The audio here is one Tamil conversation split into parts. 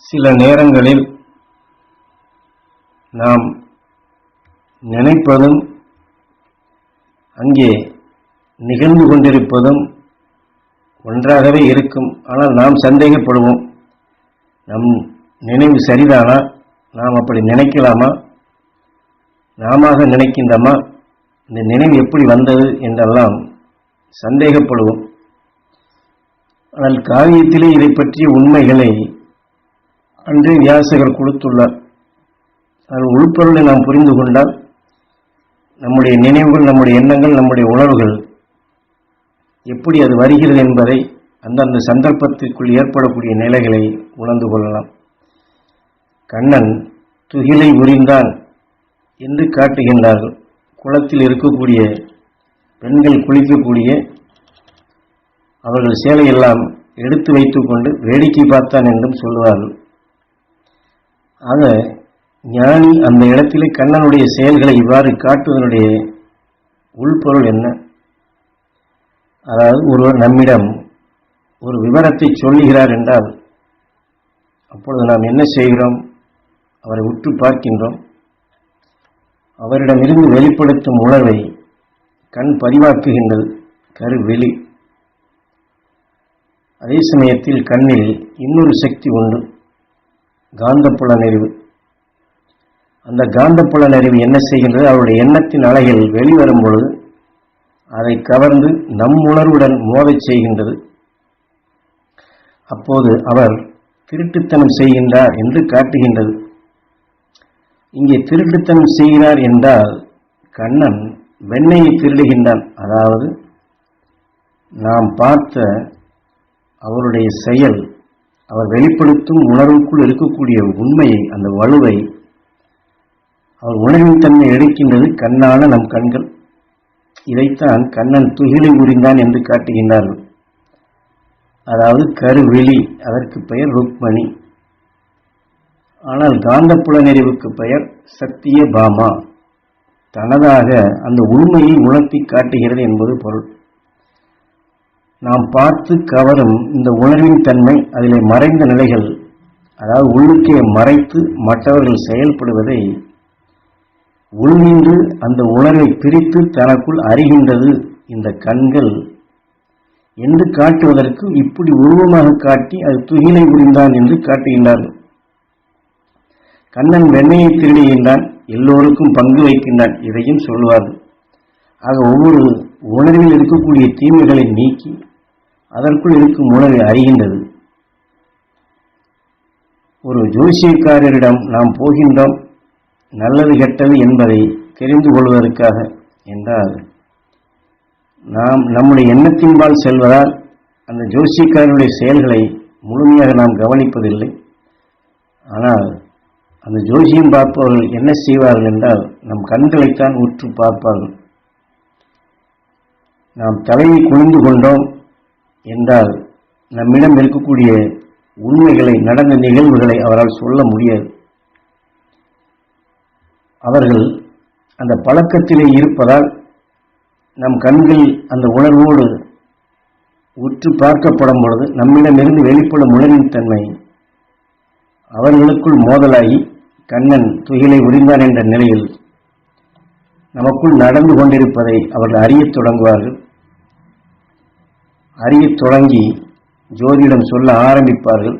சில நேரங்களில் நாம் நினைப்பதும் அங்கே நிகழ்ந்து கொண்டிருப்பதும் ஒன்றாகவே இருக்கும். ஆனால் நாம் சந்தேகப்படுவோம். நம் நினைவு சரிதானா? நாம் அப்படி நினைக்கலாமா? நாம நினைக்கின்றோமா? இந்த நினைவு எப்படி வந்தது என்றெல்லாம் சந்தேகப்படுவோம். ஆனால் காவியத்திலே இதை பற்றிய உண்மைகளை அன்றே வியாசகர் கொடுத்துள்ளார். அதன் உள்பொருளை நாம் புரிந்து கொண்டால் நம்முடைய நினைவுகள் நம்முடைய எண்ணங்கள் நம்முடைய உணர்வுகள் எப்படி அது வருகிறது என்பதை அந்தந்த சந்தர்ப்பத்திற்குள் ஏற்படக்கூடிய நிலைகளை உணர்ந்து கொள்ளலாம். கண்ணன் துகிலை உரிந்தான் என்று காட்டுகின்றார்கள். குளத்தில் இருக்கக்கூடிய பெண்கள் குளிக்கக்கூடிய அவர்கள் சேலையெல்லாம் எடுத்து வைத்துக்கொண்டு வேடிக்கை பார்த்தான் என்றும் சொல்லுவார்கள் ஆக ஞானி அந்த இடத்திலே கண்ணனுடைய செயல்களை இவ்வாறு காட்டுவதனுடைய உள்பொருள் என்ன? அதாவது ஒருவர் நம்மிடம் ஒரு விவரத்தை சொல்லுகிறார் என்றால் அப்பொழுது நாம் என்ன செய்கிறோம்? அவரை உற்று பார்க்கின்றோம். அவரிடமிருந்து வெளிப்படுத்தும் உணர்வை கண் பதிவாக்குகின்றது கருவெளி. அதே சமயத்தில் கண்ணில் இன்னொரு சக்தி உண்டு. காந்தப்புல நெறிவு. அந்த காந்தப்புல நெறிவு என்ன செய்கின்றது? அவருடைய எண்ணத்தின் அலைகள் வெளிவரும் பொழுது அதை கவர்ந்து நம் உணர்வுடன் மோதச் செய்கின்றது. அப்போது அவர் திருட்டுத்தனம் செய்கின்றார் என்று காட்டுகின்றது. இங்கே திருட்டுத்தனம் செய்கிறார் என்றால் கண்ணன் வெண்ணையை திருடுகின்றான். அதாவது நாம் பார்த்த அவருடைய செயல் அவர் வெளிப்படுத்தும் உணர்வுக்குள் இருக்கக்கூடிய உண்மையை அந்த வலுவை அவர் உணர்வின் தன்மை எடுக்கின்றது கண்ணான நம் கண்கள். இதைத்தான் கண்ணன் துகிலை உரிந்தான் என்று காட்டுகின்றார்கள். அதாவது கருவெளி அதற்கு பெயர் ருக்மணி. ஆனால் காந்தப்புல நிறைவுக்கு பெயர் சத்திய பாமா தனதாக அந்த உண்மையை உணர்த்தி காட்டுகிறது என்பது பொருள். நாம் பார்த்து கவரும் இந்த உணர்வின் தன்மை அதிலே மறைந்த நிலைகள் அதாவது உள்ளுக்கே மறைத்து மற்றவர்கள் செயல்படுவதை உள்நின்று அந்த உணர்வை பிரித்து தனக்குள் அறிகின்றது இந்த கண்கள் என்று காட்டுவதற்கு இப்படி உருவமாக காட்டி அது துகிலை புரிந்தான் என்று காட்டுகின்றார்கள் கண்ணன் வெண்ணையை திருடுகின்றான் எல்லோருக்கும் பங்கு வைக்கின்றான் இதையும் சொல்வார்கள் ஆக ஒவ்வொரு உணர்வில் இருக்கக்கூடிய தீமைகளை நீக்கி அதற்குள் இருக்கும் உணர்வை அறிகின்றது. ஒரு ஜோசியக்காரரிடம் நாம் போகின்றோம். நல்லது கெட்டது என்பதை தெரிந்து கொள்வதற்காக என்றால் நாம் நம்முடைய எண்ணத்தின்பால் செல்வதால் அந்த ஜோசியக்காரனுடைய செயல்களை முழுமையாக நாம் கவனிப்பதில்லை. ஆனால் அந்த ஜோசியம் பார்ப்பவர்கள் என்ன செய்வார்கள் என்றால் நம் கண்களைத்தான் உற்று பார்ப்பார்கள். நாம் தலையை குனிந்து கொண்டோம். என்றால் நம்மிடம் இருக்கக்கூடிய உண்மைகளை நடந்த நிகழ்வுகளை அவரால் சொல்ல முடியாது. அவர்கள் அந்த பழக்கத்திலே இருப்பதால் நம் கண்கள் அந்த உணர்வோடு உற்று பார்க்கப்படும் பொழுது நம்மிடமிருந்து வெளிப்படும் உணர்வின் தன்மை அவர்களுக்குள் மோதலாகி கண்ணன் துகிலை உரிந்தான் என்ற நிலையில் நமக்குள் நடந்து கொண்டிருப்பதை அவர்கள் அறியத் தொடங்குவார்கள். அறியத் தொடங்கி ஜோதிடம் சொல்ல ஆரம்பிப்பார்கள்.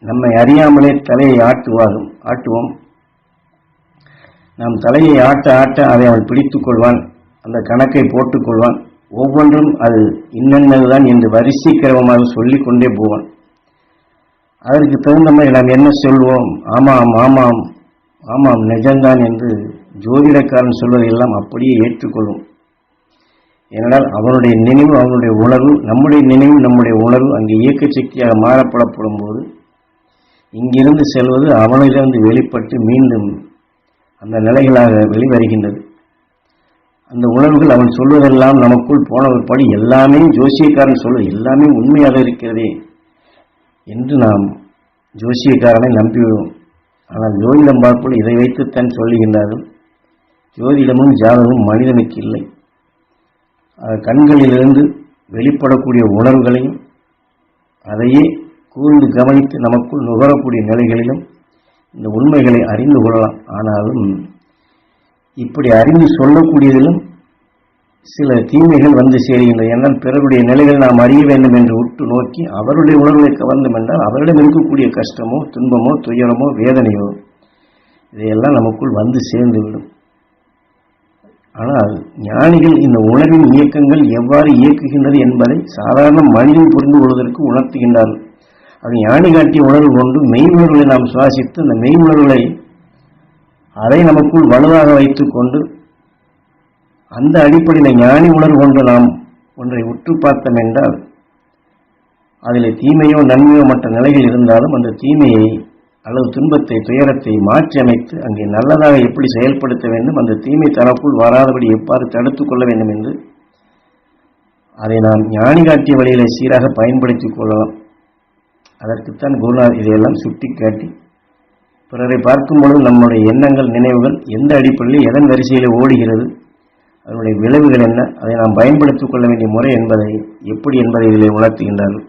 நம்மை அறியாமலே தலையை ஆட்டுவார்கள் ஆட்டுவோம். நாம் தலையை ஆட்ட ஆட்ட அதை அவன் பிடித்துக் கொள்வான். அந்த கணக்கை போட்டுக்கொள்வான் ஒவ்வொன்றும் அது இன்னென்னதுதான் என்று வரிசை கிரமமாக சொல்லிக்கொண்டே போவான். அதற்கு தகுந்த மாதிரி நாம் என்ன சொல்வோம்? ஆமாம் ஆமாம் ஆமாம் நிஜம்தான் என்று ஜோதிடக்காரன் சொல்வதையெல்லாம் அப்படியே ஏற்றுக்கொள்ளும் ஏனென்றால் அவனுடைய நினைவு அவனுடைய உணர்வு நம்முடைய நினைவு நம்முடைய உணர்வு அங்கே இயக்க சக்தியாக மாறப்படப்படும் போது இங்கிருந்து செல்வது அவனிலிருந்து வெளிப்பட்டு மீண்டும் அந்த நிலைகளாக வெளிவருகின்றது. அந்த உணர்வுகள் அவன் சொல்வதெல்லாம் நமக்குள் போன படி எல்லாமே ஜோசியக்காரன் சொல்வது எல்லாமே உண்மையாக இருக்கிறதே என்று நாம் ஜோசியக்காரனை நம்பிவிடுவோம். ஆனால் ஜோதிடம் பார்ப்போல் இதை வைத்துத்தான் சொல்லுகின்றார்கள். ஜோதிடமும் ஜாதகமும் மனிதனுக்கு இல்லை. கண்களிலிருந்து வெளிப்படக்கூடிய உணர்வுகளையும் அதையே கூர்ந்து கவனித்து நமக்குள் நுகரக்கூடிய நிலைகளிலும் இந்த உண்மைகளை அறிந்து கொள்ளலாம். ஆனாலும் இப்படி அறிந்து சொல்லக்கூடியதிலும் சில தீமைகள் வந்து சேருகின்றன என்றால் பிறருடைய நிலைகள் நாம் அறிய வேண்டும் என்று உற்று நோக்கி அவருடைய உணர்வை கவர்ந்தோம் என்றால் அவரிடம் இருக்கக்கூடிய கஷ்டமோ துன்பமோ துயரமோ வேதனையோ இதையெல்லாம் நமக்குள் வந்து சேர்ந்துவிடும். ஆனால் ஞானிகள் இந்த உணர்வின் இயக்கங்கள் எவ்வாறு இயக்குகின்றது என்பதை சாதாரண மனிதன் புரிந்து கொள்வதற்கு உணர்த்துகின்றார்கள். அது ஞானி காட்டிய உணர்வு கொண்டு மெய் உணர்வுகளை நாம் சுவாசித்து அந்த மெய் உணர்வுகளை அதை நமக்குள் வலுவாக வைத்துக்கொண்டு அந்த அடிப்படையில் ஞானி உணர்வு கொண்டு நாம் ஒன்றை உற்று பார்த்தோம் என்றால் அதில் தீமையோ நன்மையோ மற்ற நிலைகள் இருந்தாலும் அந்த தீமையை அல்லது துன்பத்தை துயரத்தை மாற்றி அமைத்து அங்கே நல்லதாக எப்படி செயல்படுத்த வேண்டும் அந்த தீமை தரப்புள் வராதபடி எவ்வாறு தடுத்து கொள்ள வேண்டும் என்று அதை நாம் ஞானி காட்டிய வழியில சீராக பயன்படுத்திக் கொள்ளலாம். அதற்குத்தான் குருநாத் இதையெல்லாம் சுட்டி காட்டி பிறரை பார்க்கும் பொழுது நம்முடைய எண்ணங்கள் நினைவுகள் எந்த அடிப்படையில் எதன் வரிசையில் ஓடுகிறது அதனுடைய விளைவுகள் என்ன அதை நாம் பயன்படுத்திக் கொள்ள வேண்டிய முறை என்பதை எப்படி என்பதை இதில் உணர்த்துகின்றார்கள்.